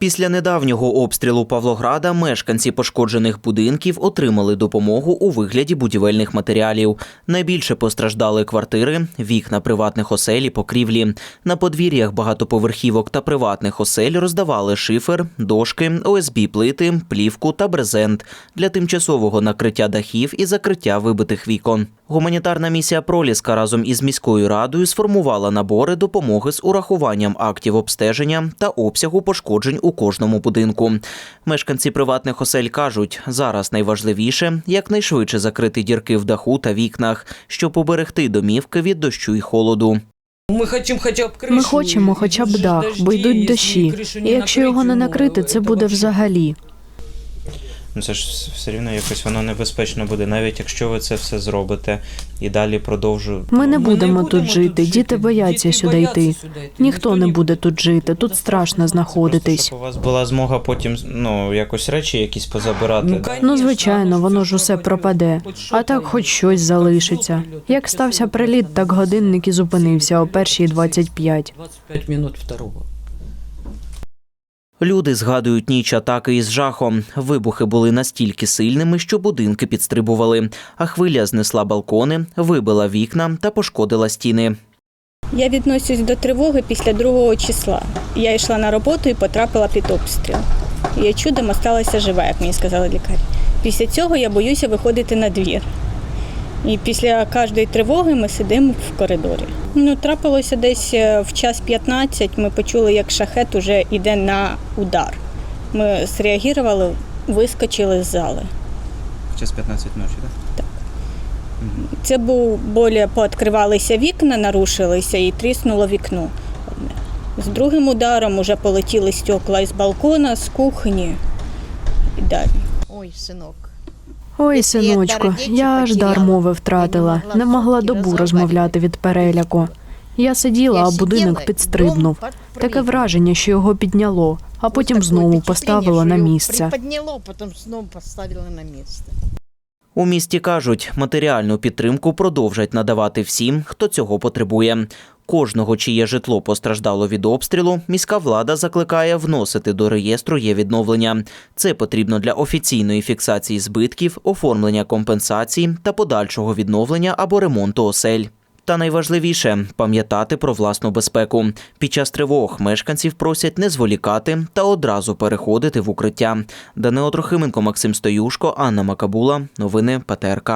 Після недавнього обстрілу Павлограда мешканці пошкоджених будинків отримали допомогу у вигляді будівельних матеріалів. Найбільше постраждали квартири, вікна приватних осель і покрівлі. На подвір'ях багатоповерхівок та приватних осель роздавали шифер, дошки, ОСБ плити, плівку та брезент для тимчасового накриття дахів і закриття вибитих вікон. Гуманітарна місія Проліска разом із міською радою сформувала набори допомоги з урахуванням актів обстеження та обсягу пошкоджень у кожному будинку. Мешканці приватних осель кажуть, зараз найважливіше якнайшвидше закрити дірки в даху та вікнах, щоб поберегти домівки від дощу і холоду. Ми хочемо хоча б кришу. Ми хочемо хоча б дах, бо йдуть дощі. якщо І якщо його не накрити, це буде взагалі. Ну це ж все рівно якось воно небезпечно буде, навіть якщо ви це все зробите і далі продовжу. Ми не Ми будемо тут жити. Діти бояться Діти сюди йти. Ніхто не буде тут жити. Тут страшно знаходитись. Щоб у вас була змога потім ну якось речі якісь позабирати. Ну, звичайно, воно ж усе пропаде. А так, хоч щось залишиться. Як стався приліт, так годинник і зупинився о першій 25. 25 минут второго. Люди згадують ніч атаки із жахом. Вибухи були настільки сильними, що будинки підстрибували, а хвиля знесла балкони, вибила вікна та пошкодила стіни. Я відносюсь до тривоги після другого числа. Я йшла на роботу і потрапила під обстріл. Я чудом осталася жива, як мені сказали лікарі. Після цього я боюся виходити на двір. І після кожної тривоги ми сидимо в коридорі. Ну, трапилося десь е, в час 15, ми почули, як шахет уже йде на удар. Ми зреагували, вискочили з зали. В Час 15 ночі, так? Так. Це був более пооткривалися вікна, нарушилися і тріснуло вікно. З другим ударом уже полетіли стекла із балкона, з кухні і далі. Ой, синок. Ой, синочку, я аж дар мови втратила. Не могла добу розмовляти. від переляку. Я сиділа, а будинок підстрибнув. Таке враження, що його підняло, а потім знову поставило на місце. У місті кажуть, матеріальну підтримку продовжать надавати всім, хто цього потребує. Кожного, чиє житло постраждало від обстрілу, міська влада закликає вносити до реєстру є відновлення. Це потрібно для офіційної фіксації збитків, оформлення компенсацій та подальшого відновлення або ремонту осель. Та найважливіше пам'ятати про власну безпеку. Під час тривог мешканців просять не зволікати та одразу переходити в укриття. Данило Трохименко, Максим Стоюшко, Анна Макабула. Новини ПТРК.